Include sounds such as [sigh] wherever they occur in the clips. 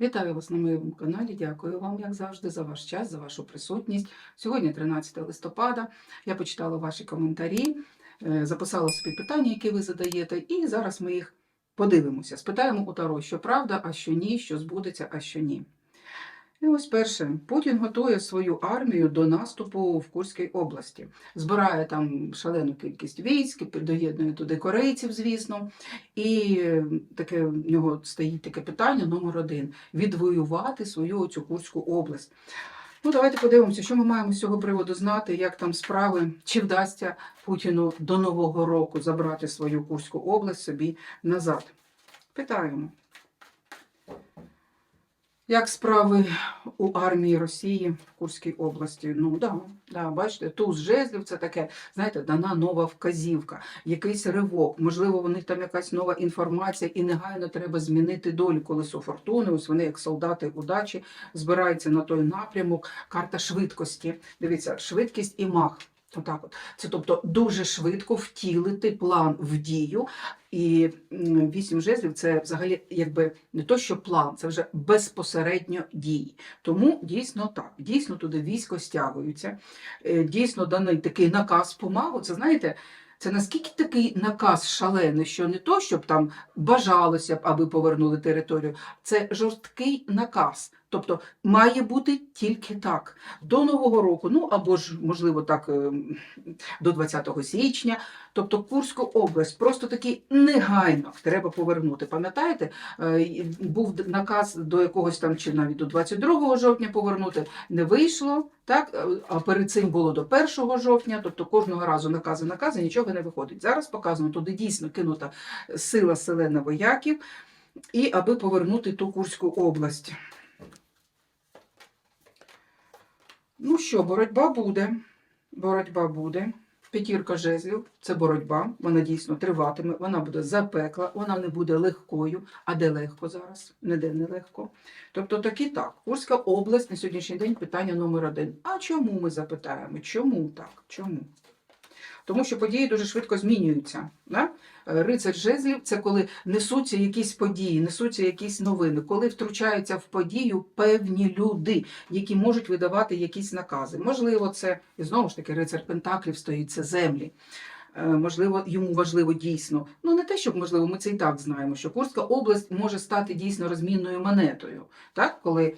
Вітаю вас на моєму каналі. Дякую вам, як завжди, за ваш час, за вашу присутність. Сьогодні 13 листопада. Я почитала ваші коментарі, е, записала собі питання, які ви задаєте, і зараз ми їх подивимося. Спитаємо у Таро, що правда, а що ні, що збудеться, а що ні. І ось перше, Путін готує свою армію до наступу в Курській області. Збирає там шалену кількість військ, доєднує туди корейців, звісно. І е, таке в нього стоїть таке питання номер один відвоювати свою цю Курську область. Ну, давайте подивимося, що ми маємо з цього приводу знати, як там справи, чи вдасться Путіну до Нового року забрати свою Курську область собі назад. Питаємо. Як справи у армії Росії в Курській області? Ну да, да, бачите, туз жезлів це таке, знаєте, дана нова вказівка, якийсь ривок. Можливо, у них там якась нова інформація, і негайно треба змінити долю колесо фортуни. Ось вони, як солдати удачі, збираються на той напрямок. Карта швидкості. Дивіться, швидкість і мах. Отак от. Це тобто дуже швидко втілити план в дію. І вісім жезлів це взагалі якби не то, що план, це вже безпосередньо дії. Тому дійсно так, дійсно туди військо стягуються. Е, Дійсно даний такий наказ помагу. Це знаєте, це наскільки такий наказ шалений, що не то, щоб там бажалося б, аби повернули територію, це жорсткий наказ. Тобто має бути тільки так. До Нового року, ну або ж, можливо, так е, до 20 січня. Тобто Курську область просто таки негайно треба повернути. Пам'ятаєте, Е, був наказ до якогось там чи навіть до 22 жовтня повернути, не вийшло. Так, Е, а перед цим було до 1 жовтня, тобто кожного разу накази, накази, нічого не виходить. Зараз показано, туди дійсно кинута сила селена вояків, і аби повернути ту Курську область. Ну що, боротьба буде. Боротьба буде. П'ятірка жезлів це боротьба, вона дійсно триватиме, вона буде запекла, вона не буде легкою. А де легко зараз? Ніде не легко. Тобто так і так. Курська область на сьогоднішній день питання номер один. А чому ми запитаємо? Чому так? Чому? Тому що події дуже швидко змінюються. Да? Е, Рицар жезлів це коли несуться якісь події, несуться якісь новини, коли втручаються в подію певні люди, які можуть видавати якісь накази. Можливо, це і знову ж таки рицар Пентаклів стоїть, це землі. Е, Можливо, йому важливо дійсно. Ну не те, щоб можливо, ми це і так знаємо, що Курська область може стати дійсно розмінною монетою, так коли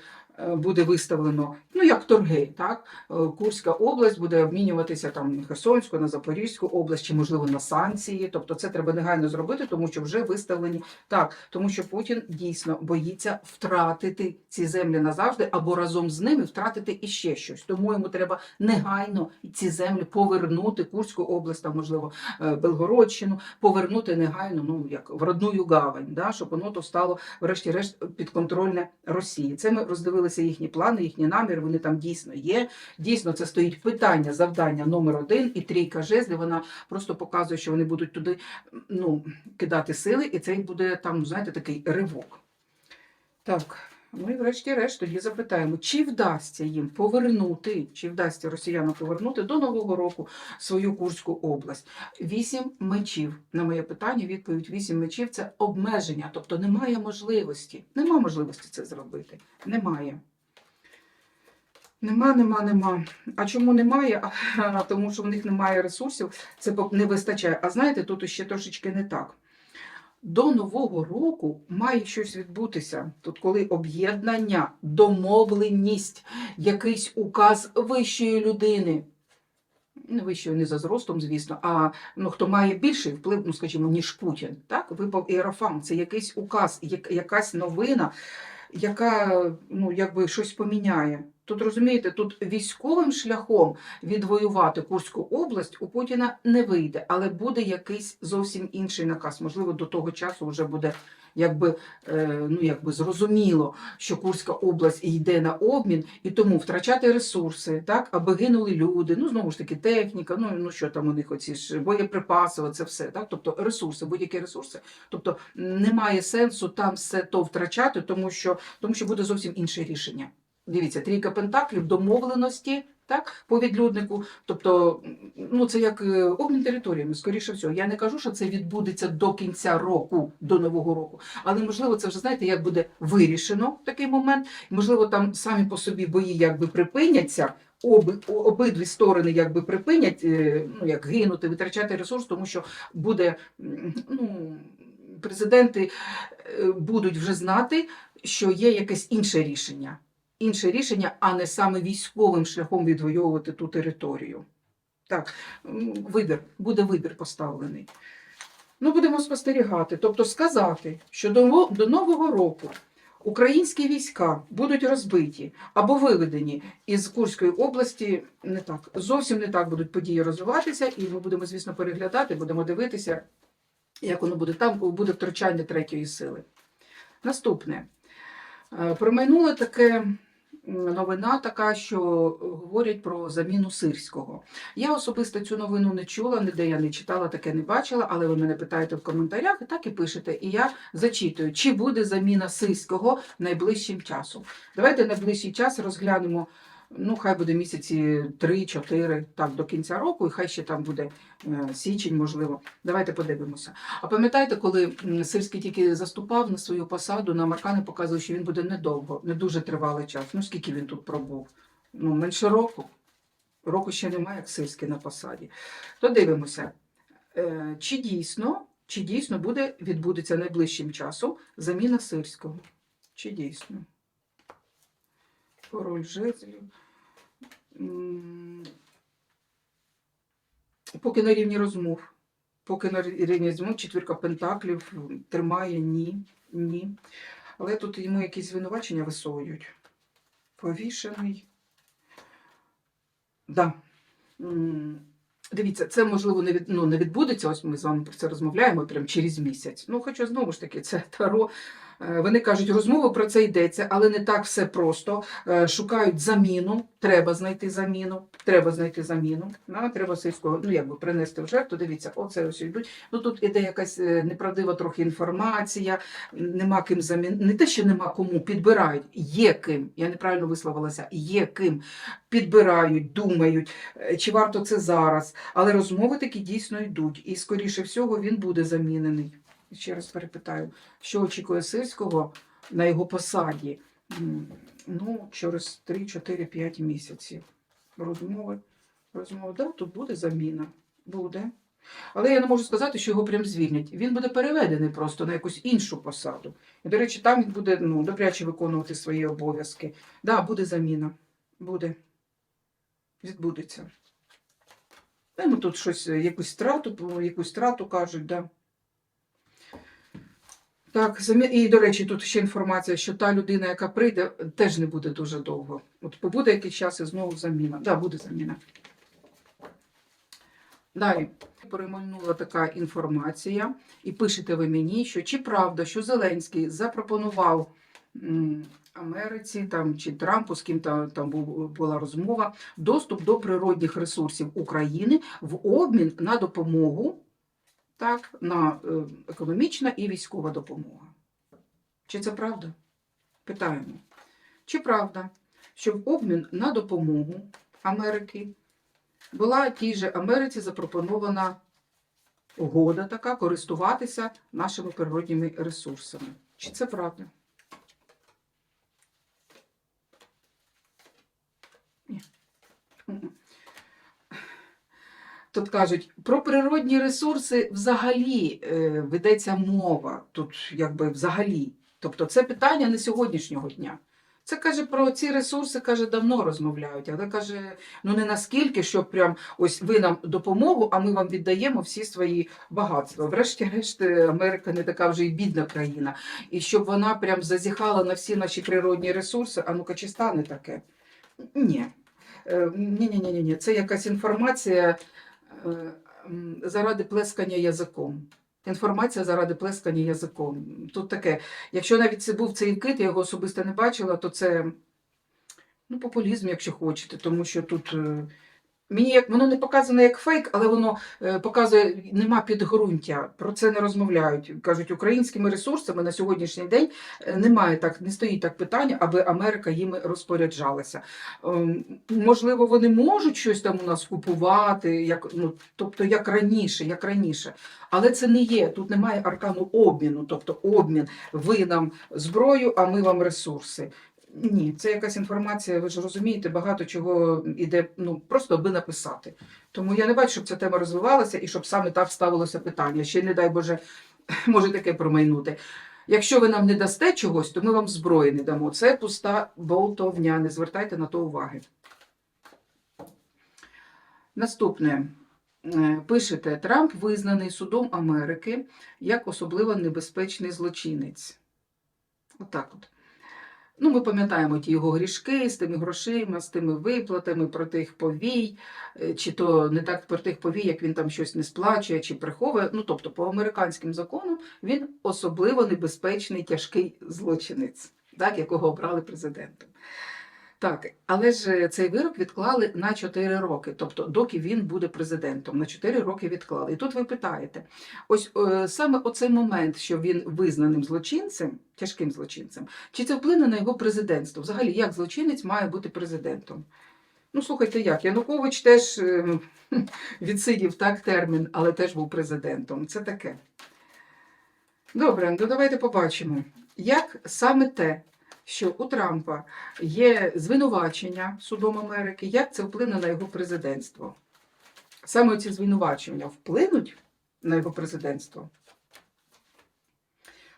буде виставлено, ну як торги, так Е, Курська область буде обмінюватися там на Херсонську, на Запорізьку область, чи можливо на санкції. Тобто це треба негайно зробити, тому що вже виставлені так, тому що Путін дійсно боїться втратити ці землі назавжди або разом з ними втратити іще щось. Тому йому треба негайно ці землі повернути Курську область, там можливо е, Белгородщину, повернути негайно, ну як в родную гавань, да, щоб воно то стало врешті-решт підконтрольне Росії. Це ми роздивилися їхні плани, їхні наміри. Вони там дійсно є. Дійсно, це стоїть питання, завдання номер один і трійка жезлів. Вона просто показує, що вони будуть туди ну, кидати сили, і це буде там, знаєте, такий ривок. Так, і врешті-решт тоді запитаємо, чи вдасться їм повернути, чи вдасться росіянам повернути до Нового року свою Курську область. Вісім мечів. На моє питання відповідь вісім мечів це обмеження, тобто немає можливості. Нема можливості це зробити. Немає. Нема, нема, нема. А чому немає? [laughs] Тому що в них немає ресурсів, це не вистачає. А знаєте, тут ще трошечки не так. До Нового року має щось відбутися. Тут, коли об'єднання, домовленість, якийсь указ вищої людини. Не вищої не за зростом, звісно, а ну, хто має більший вплив, ну скажімо, ніж Путін. Так, випав Іерофан. Це якийсь указ, як, якась новина, яка ну, якби щось поміняє. Тут розумієте, тут військовим шляхом відвоювати Курську область у Путіна не вийде, але буде якийсь зовсім інший наказ. Можливо, до того часу вже буде якби, е, ну, якби зрозуміло, що Курська область йде на обмін, і тому втрачати ресурси, так, аби гинули люди, ну знову ж таки, техніка, ну, ну що там у них оці ж боєприпаси, це все. Так? Тобто ресурси, будь-які ресурси. Тобто немає сенсу там все то втрачати, тому що, тому що буде зовсім інше рішення. Дивіться, трійка пентаклів, домовленості, так, по відлюднику. Тобто, ну це як е, обмін територіями, скоріше всього. Я не кажу, що це відбудеться до кінця року, до нового року. Але можливо, це вже знаєте, як буде вирішено в такий момент. Можливо, там самі по собі бої якби припиняться. Оби, обидві сторони якби припинять, е, ну як гинути, витрачати ресурс, тому що буде ну, президенти е, будуть вже знати, що є якесь інше рішення. Інше рішення, а не саме військовим шляхом відвоювати ту територію. Так, вибір, буде вибір поставлений. Ну, будемо спостерігати. Тобто сказати, що до, до Нового року українські війська будуть розбиті або виведені із Курської області, не так. Зовсім не так будуть події розвиватися, і ми будемо, звісно, переглядати, будемо дивитися, як воно буде. Там буде втручання третьої сили. Наступне. Е, Промайнула таке новина, така, що говорять про заміну сирського. Я особисто цю новину не чула, ніде я не читала, таке не бачила, але ви мене питаєте в коментарях і так і пишете. І я зачитую, чи буде заміна сирського найближчим часом. Давайте найближчий час розглянемо. Ну, хай буде місяці 3-4, так, до кінця року, і хай ще там буде е, січень, можливо. Давайте подивимося. А пам'ятаєте, коли Сирський тільки заступав на свою посаду, на Маркани показували, що він буде недовго, не дуже тривалий час. Ну, скільки він тут пробув? Ну, менше року. Року ще немає, як Сирський на посаді. То дивимося, е, чи дійсно, чи дійсно буде, відбудеться найближчим часом заміна Сирського. Чи дійсно? Король жезлів. Поки на рівні розмов. Поки на рівні розмов четвірка пентаклів тримає ні, ні. Але тут йому якісь звинувачення висовують. Повішений. Да. Дивіться, це можливо не від, ну, не відбудеться. Ось ми з вами про це розмовляємо прямо через місяць. Ну, хоча знову ж таки, це таро. Е, Вони кажуть, розмови про це йдеться, але не так все просто. Е, Шукають заміну, треба знайти заміну, треба знайти заміну. Да, треба сільського, ну якби принести в жертву. Дивіться, оце ось йдуть. Ну тут іде якась е, неправдива трохи інформація, нема ким замін... Не те, що нема кому, підбирають, є ким. Я неправильно висловилася, є ким. Підбирають, думають, чи варто це зараз. Але розмови такі дійсно йдуть. І, скоріше всього, він буде замінений. Ще раз перепитаю, що очікує Сирського на його посаді? Ну, через 3-4-5 місяців. Розмови. Розмови, да, тут буде заміна. Буде. Але я не можу сказати, що його прям звільнять. Він буде переведений просто на якусь іншу посаду. І, до речі, там він буде ну, добряче виконувати свої обов'язки. Да, буде заміна. Буде. Відбудеться. Ну, тут щось, якусь страту, якусь страту кажуть, да. Так, і, до речі, тут ще інформація, що та людина, яка прийде, теж не буде дуже довго. От побуде якийсь час і знову заміна. Так, да, буде заміна. Далі перемальнула така інформація, і пишете ви мені, що чи правда, що Зеленський запропонував Америці там, чи Трампу, з ким там, там була розмова, доступ до природних ресурсів України в обмін на допомогу, так, на е, економічна і військова допомога. Чи це правда? Питаємо. Чи правда, що в обмін на допомогу Америки була тій же Америці запропонована угода така користуватися нашими природніми ресурсами? Чи це правда? Ні. Тут кажуть, про природні ресурси взагалі е, ведеться мова. Тут якби взагалі. Тобто це питання не сьогоднішнього дня. Це каже про ці ресурси, каже, давно розмовляють, але каже, ну не наскільки, щоб прям ось ви нам допомогу, а ми вам віддаємо всі свої багатства. Врешті-решт, е, Америка не така вже і бідна країна. І щоб вона прям зазіхала на всі наші природні ресурси, а ну-ка, чи стане таке? Ні. Е, Ні-ні-ні, ні. це якась інформація заради плескання язиком. Інформація заради плескання язиком. Тут таке, якщо навіть це був цей кит, я його особисто не бачила, то це ну, популізм, якщо хочете, тому що тут е, Мені як воно не показано як фейк, але воно е, показує, нема підґрунтя. Про це не розмовляють. Кажуть, українськими ресурсами на сьогоднішній день е, немає так, не стоїть так питання, аби Америка їми розпоряджалася. Ем, Можливо, вони можуть щось там у нас купувати, як ну тобто як раніше, як раніше. Але це не є. Тут немає аркану обміну, тобто обмін. Ви нам зброю, а ми вам ресурси. Ні, це якась інформація, ви ж розумієте, багато чого іде, ну просто аби написати. Тому я не бачу, щоб ця тема розвивалася і щоб саме так ставилося питання. Ще не дай Боже, [laughs] може таке промайнути. Якщо ви нам не дасте чогось, то ми вам зброї не дамо. Це пуста болтовня. Не звертайте на то уваги. Наступне. Е, Пишете, Трамп визнаний судом Америки як особливо небезпечний злочинець. Отак от. Ну, ми пам'ятаємо ті його грішки з тими грошима, з тими виплатами про тих повій, е, чи то не так про тих повій, як він там щось не сплачує чи приховує. Ну, тобто, по американським законам він особливо небезпечний тяжкий злочинець, так, якого обрали президентом. Так, але ж е, цей вирок відклали на 4 роки, тобто доки він буде президентом, на 4 роки відклали. І тут ви питаєте, ось е, саме оцей момент, що він визнаним злочинцем, тяжким злочинцем, чи це вплине на його президентство? Взагалі, як злочинець має бути президентом? Ну, слухайте, як Янукович теж е, [laughs] відсидів так термін, але теж був президентом. Це таке. Добре, ну давайте побачимо, як саме те, що у Трампа є звинувачення судом Америки, як це вплине на його президентство. Саме ці звинувачення вплинуть на його президентство.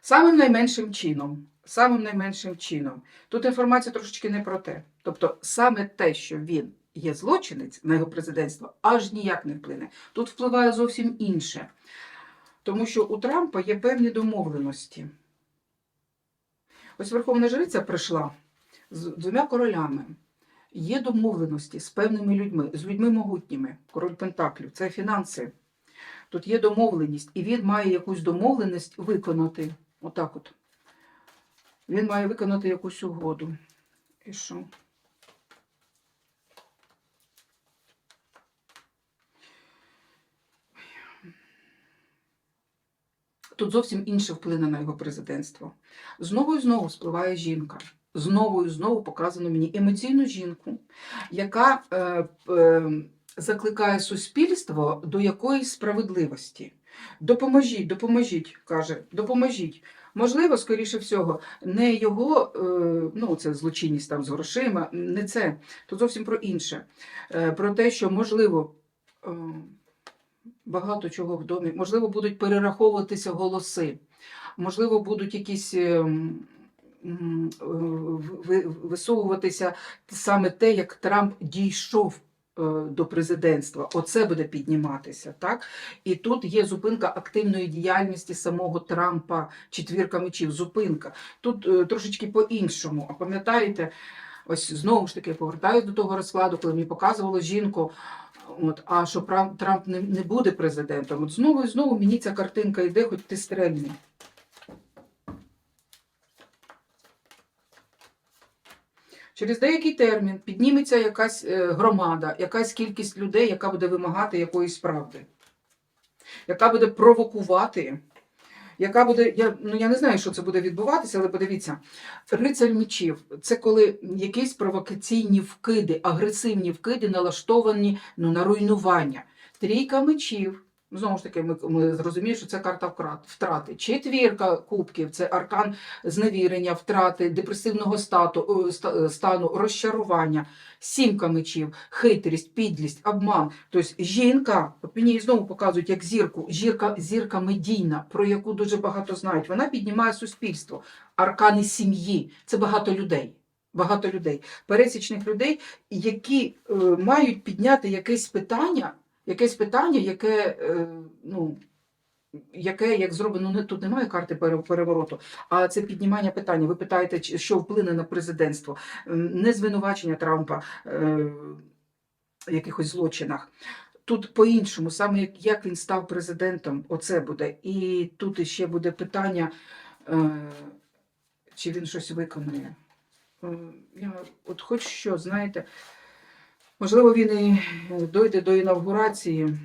Самим найменшим чином. Самим найменшим чином. Тут інформація трошечки не про те. Тобто, саме те, що він є злочинець на його президентство, аж ніяк не вплине. Тут впливає зовсім інше. Тому що у Трампа є певні домовленості. Ось Верховна Жриця прийшла з двома королями. Є домовленості з певними людьми, з людьми могутніми. Король Пентаклів це фінанси. Тут є домовленість, і він має якусь домовленість виконати. Отак от. Він має виконати якусь угоду. І що? Тут зовсім інше вплине на його президентство. Знову і знову спливає жінка. Знову і знову показано мені емоційну жінку, яка е, е, закликає суспільство до якоїсь справедливості. Допоможіть, допоможіть, каже, допоможіть. Можливо, скоріше всього, не його, е, ну це злочинність там з грошима, не це. Тут зовсім про інше. Е, про те, що можливо. Е, багато чого в домі. Можливо, будуть перераховуватися голоси, можливо, будуть якісь е, ви- висовуватися саме те, як Трамп дійшов. е, До президентства, оце буде підніматися, так? І тут є зупинка активної діяльності самого Трампа, четвірка мечів, зупинка. Тут е, трошечки по-іншому. А пам'ятаєте, ось знову ж таки повертаюся до того розкладу, коли мені показували жінку, От, а що Трамп не, не буде президентом. От знову і знову мені ця картинка йде, хоч ти стрельни. Через деякий термін підніметься якась е, громада, якась кількість людей, яка буде вимагати якоїсь правди, яка буде провокувати, яка буде. Я, ну, я не знаю, що це буде відбуватися, але подивіться, рицарь мечів це коли якісь провокаційні вкиди, агресивні вкиди налаштовані ну, на руйнування. Трійка мечів. Знову ж таки, ми, ми зрозуміємо, що це карта втрати. Четвірка кубків це аркан зневірення, втрати, депресивного стату, е, ста- стану, розчарування. Сімка мечів, хитрість, підлість, обман. Тобто жінка, мені знову показують як зірку, зірка, зірка медійна, про яку дуже багато знають. Вона піднімає суспільство, аркани сім'ї. Це багато людей. Багато людей, пересічних людей, які е, мають підняти якесь питання, якесь питання, яке, е, ну, яке як зроблено, не тут немає карти перевороту, а це піднімання питання. Ви питаєте, що вплине на президентство, не звинувачення Трампа е, в якихось злочинах. Тут по-іншому, саме як, він став президентом, оце буде. І тут іще буде питання, е, чи він щось виконує. Я, от хоч що, знаєте, Можливо, він і е, дойде до інавгурації.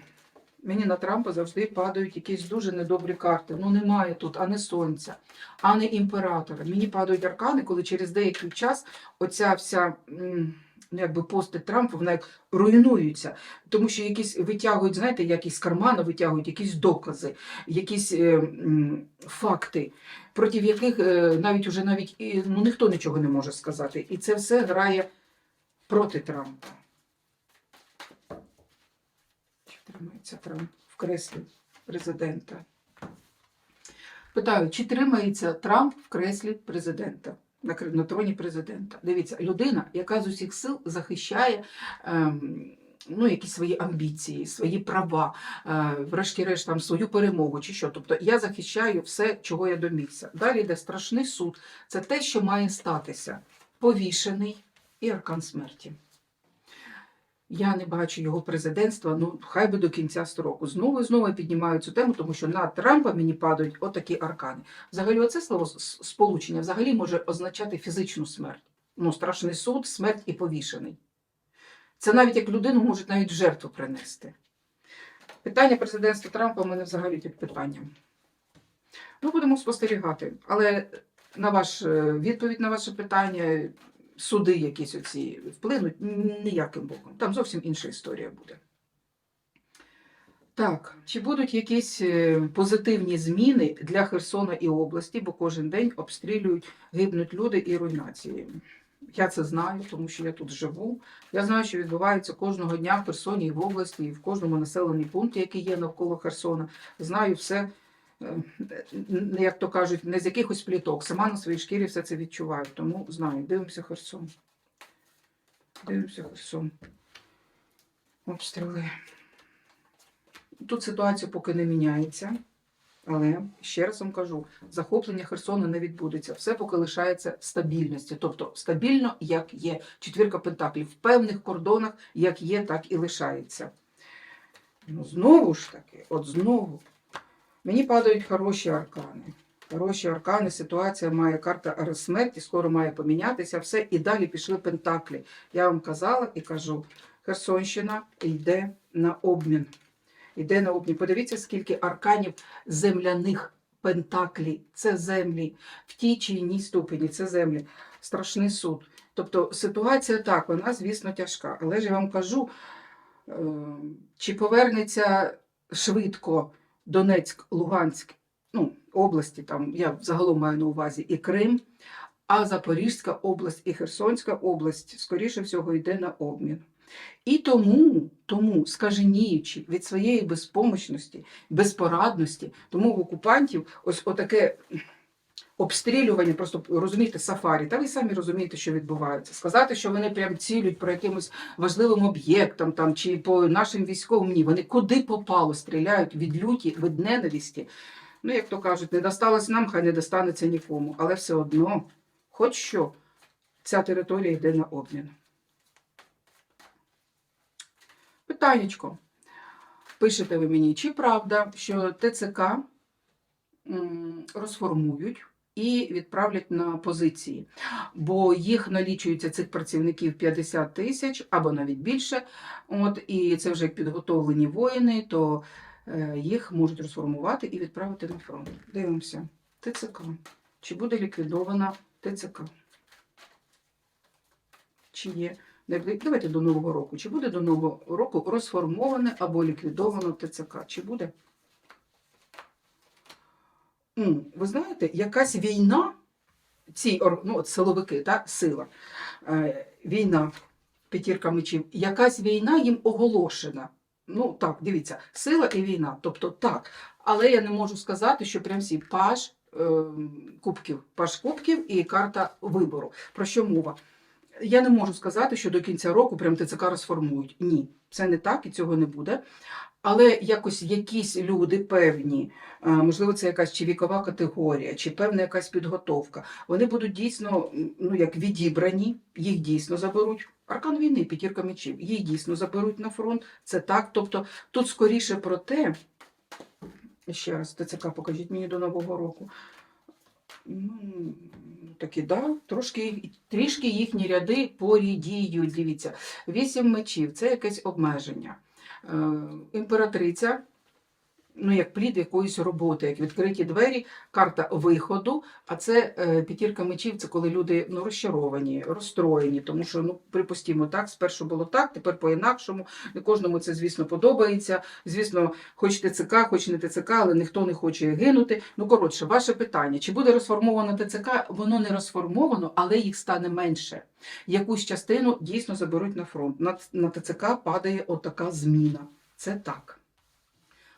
Мені на Трампа завжди падають якісь дуже недобрі карти. Ну, немає тут ані сонця, ані імператора. Мені падають аркани, коли через деякий час оця вся ну, якби пости Трампа, вона як руйнується. Тому що якісь витягують, знаєте, якісь з кармана витягують якісь докази, якісь е, м, факти, проти яких е, навіть уже навіть і, ну, ніхто нічого не може сказати. І це все грає проти Трампа. Чи тримається Трамп в креслі президента? Питаю, чи тримається Трамп в креслі президента? На, троні президента. Дивіться, людина, яка з усіх сил захищає ем, ну, якісь свої амбіції, свої права, е, врешті-решт там свою перемогу чи що. Тобто я захищаю все, чого я домігся. Далі йде страшний суд. Це те, що має статися. Повішений і аркан смерті. Я не бачу його президентства, ну хай би до кінця строку. Знову і знову піднімаю цю тему, тому що на Трампа мені падають отакі аркани. Взагалі, оце слово сполучення взагалі може означати фізичну смерть. Ну, страшний суд, смерть і повішений. Це навіть як людину можуть навіть жертву принести. Питання президентства Трампа у мене взагалі під питанням. Ну, будемо спостерігати. Але на ваш е, відповідь на ваше питання, суди якісь оці вплинуть ніяким боком. Там зовсім інша історія буде. Так, чи будуть якісь е, позитивні зміни для Херсона і області, бо кожен день обстрілюють, гибнуть люди і руйнації. Я це знаю, тому що я тут живу. Я знаю, що відбувається кожного дня в Херсоні і в області, і в кожному населеному пункті, який є навколо Херсона. Знаю все, як то кажуть, не з якихось пліток. Сама на своїй шкірі все це відчуваю. Тому знаю. Дивимося Херсон. Дивимося Херсон. Обстріли. Тут ситуація поки не міняється. Але ще раз вам кажу, захоплення Херсону не відбудеться. Все поки лишається стабільності. Тобто стабільно, як є. Четвірка пентаклів в певних кордонах, як є, так і лишається. Ну, знову ж таки, от знову. Мені падають хороші аркани. Хороші аркани, ситуація має карта смерті, скоро має помінятися все, і далі пішли пентаклі. Я вам казала і кажу: Херсонщина йде на обмін. Йде на обмін. Подивіться, скільки арканів земляних пентаклі. Це землі в тій чи іній ступені, це землі. Страшний суд. Тобто ситуація так, вона, звісно, тяжка. Але ж я вам кажу, е, чи повернеться швидко Донецьк, Луганськ, ну, області, там я загалом маю на увазі і Крим, а Запорізька область і Херсонська область, скоріше всього, йде на обмін. І тому, тому, скаженіючи від своєї безпомощності, безпорадності, тому в окупантів ось отаке обстрілювання, просто розумієте, сафарі. Та ви самі розумієте, що відбувається. Сказати, що вони прям цілють про якимось важливим об'єктам там чи по нашим військовим, ні, вони куди попало, стріляють від люті, від ненависті. Ну, як то кажуть, не досталось нам, хай не достанеться нікому. Але все одно, хоч що, ця територія йде на обмін. Питаннячко. Пишете ви мені, чи правда, що ТЦК розформують і відправлять на позиції, бо їх налічується цих працівників 50 тисяч або навіть більше. От, і це вже як підготовлені воїни, то е, їх можуть розформувати і відправити на фронт. Дивимося. ТЦК. Чи буде ліквідована ТЦК? Чи є? Давайте до Нового року. Чи буде до Нового року розформоване або ліквідовано ТЦК? Чи буде? Ви знаєте, якась війна, ці ну, от силовики, та, сила, е, війна, п'ятірка мечів, якась війна їм оголошена. Ну так, дивіться, сила і війна. Тобто так. Але я не можу сказати, що прям всі паж е, кубків, паж кубків і карта вибору. Про що мова? Я не можу сказати, що до кінця року прям ТЦК розформують. Ні, це не так і цього не буде. Але якось якісь люди певні, е, можливо, це якась чи вікова категорія, чи певна якась підготовка, вони будуть дійсно ну, як відібрані, їх дійсно заберуть. Аркан війни, п'ятірка мечів, їх дійсно заберуть на фронт. Це так. Тобто тут скоріше про те, ще раз, ТЦК, покажіть мені до Нового року. Ну, такі, да, трошки, трішки їхні ряди порідіють. Дивіться, вісім мечів це якесь обмеження. Е, імператриця, ну як плід якоїсь роботи, як відкриті двері, карта виходу. А це е, п'ятірка мечів, це коли люди ну, розчаровані, розстроєні, тому що, ну, припустімо, так, спершу було так, тепер по-інакшому. Не кожному це, звісно, подобається. Звісно, хоч ТЦК, хоч не ТЦК, але ніхто не хоче гинути. Ну, коротше, ваше питання: чи буде розформовано ТЦК? Воно не розформовано, але їх стане менше. Якусь частину дійсно заберуть на фронт. На, на ТЦК падає отака зміна. Це так.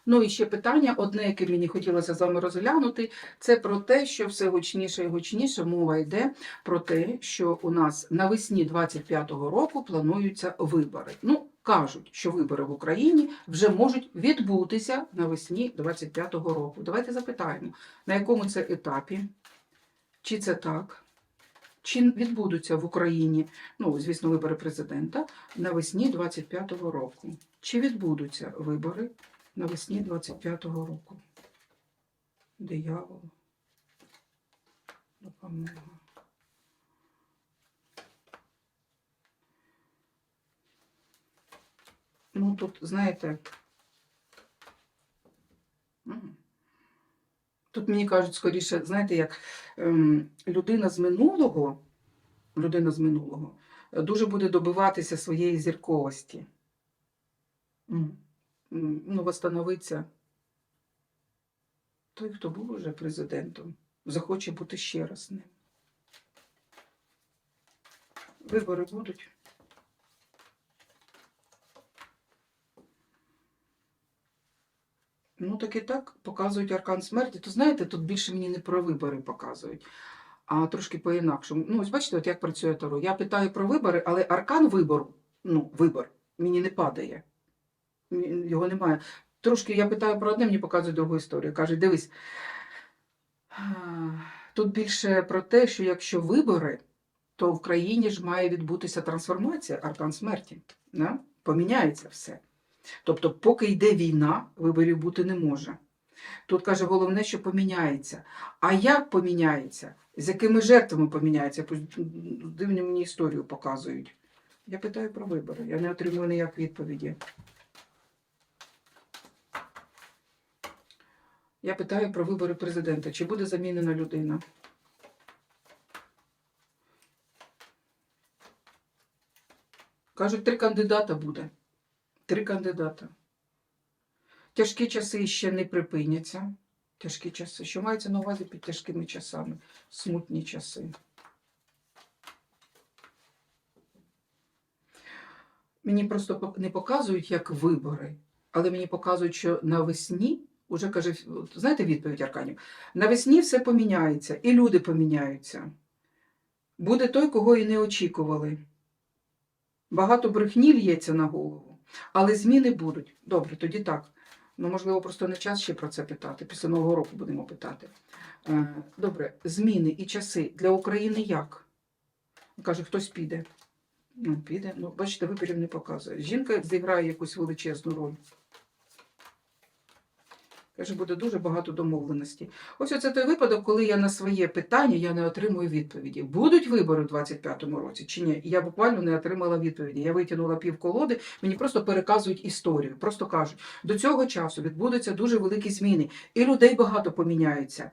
Ну і ще питання, одне, яке мені хотілося з вами розглянути, це про те, що все гучніше і гучніше мова йде про те, що у нас навесні 25-го року плануються вибори. Ну, кажуть, що вибори в Україні вже можуть відбутися навесні 25-го року. Давайте запитаємо, на якому це етапі, чи це так, чи відбудуться в Україні, ну, звісно, вибори президента навесні 25-го року. Чи відбудуться вибори навесні 25-го року? Диявол. Допомога. Ну, тут, знаєте, тут мені кажуть скоріше, знаєте, як ем, людина з минулого, людина з минулого е, дуже буде добиватися своєї зірковості. Ну, восстановиться той, хто був уже президентом, захоче бути ще раз ним. Вибори будуть. Ну, так і так показують аркан смерті. То знаєте, тут більше мені не про вибори показують, а трошки по-інакшому. Ну, ось бачите, от як працює Таро. Я питаю про вибори, але аркан вибору, ну, вибор, мені не падає. Його немає. Трошки я питаю про одне, мені показують другу історію. Кажуть, дивись, тут більше про те, що якщо вибори, то в країні ж має відбутися трансформація, аркан смерті. Да? Поміняється все. Тобто, поки йде війна, виборів бути не може. Тут каже, головне, що поміняється. А як поміняється? З якими жертвами поміняється? Дивні мені історію показують. Я питаю про вибори, я не отримую ніяк відповіді. Я питаю про вибори президента. Чи буде замінена людина? Кажуть, три кандидата буде. Три кандидата. Тяжкі часи ще не припиняться. Тяжкі часи. Що мається на увазі під тяжкими часами? Смутні часи. Мені просто не показують як вибори, але мені показують, що навесні, уже каже, знаєте відповідь Арканів? Навесні все поміняється, і люди поміняються. Буде той, кого і не очікували. Багато брехні лється на голову, але зміни будуть. Добре, тоді так. Ну, можливо, просто не час ще про це питати. Після Нового року будемо питати. Е, Добре, зміни і часи для України як? Каже, хтось піде. Ну, піде. Ну, бачите, виборів не показує. Жінка зіграє якусь величезну роль. Каже, буде дуже багато домовленостей. Ось оце той випадок, коли я на своє питання я не отримую відповіді. Будуть вибори у 25-му році чи ні? Я буквально не отримала відповіді. Я витягнула пів колоди, мені просто переказують історію. Просто кажуть, до цього часу відбудуться дуже великі зміни, і людей багато поміняється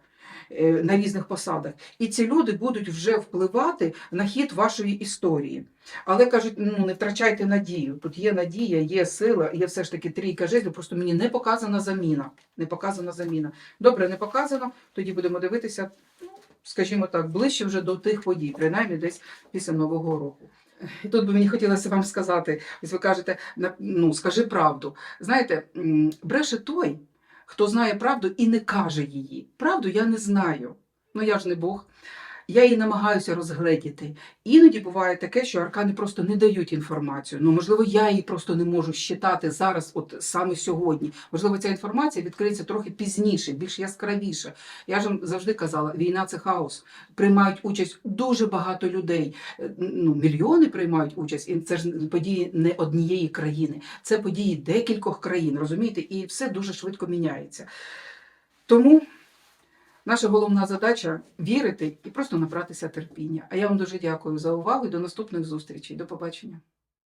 на різних посадах. І ці люди будуть вже впливати на хід вашої історії. Але кажуть, ну не втрачайте надію. Тут є надія, є сила, є все ж таки трійка жезлів, просто мені не показана заміна. Не показана заміна. Добре, не показано, тоді будемо дивитися, ну, скажімо так, ближче вже до тих подій, принаймні десь після Нового року. І тут би мені хотілося вам сказати, ось ви кажете, ну скажи правду. Знаєте, бреше той, хто знає правду і не каже її. Правду я не знаю. Ну я ж не Бог. Я її намагаюся розгледіти. Іноді буває таке, що аркани просто не дають інформацію. Ну, можливо, я її просто не можу щитати зараз, от саме сьогодні. Можливо, ця інформація відкриється трохи пізніше, більш яскравіше. Я ж завжди казала, війна це хаос. Приймають участь дуже багато людей. Ну, мільйони приймають участь, і це ж події не однієї країни, це події декількох країн, розумієте? І все дуже швидко міняється. Тому Наша головна задача вірити і просто набратися терпіння. А я вам дуже дякую за увагу і до наступних зустрічей. До побачення.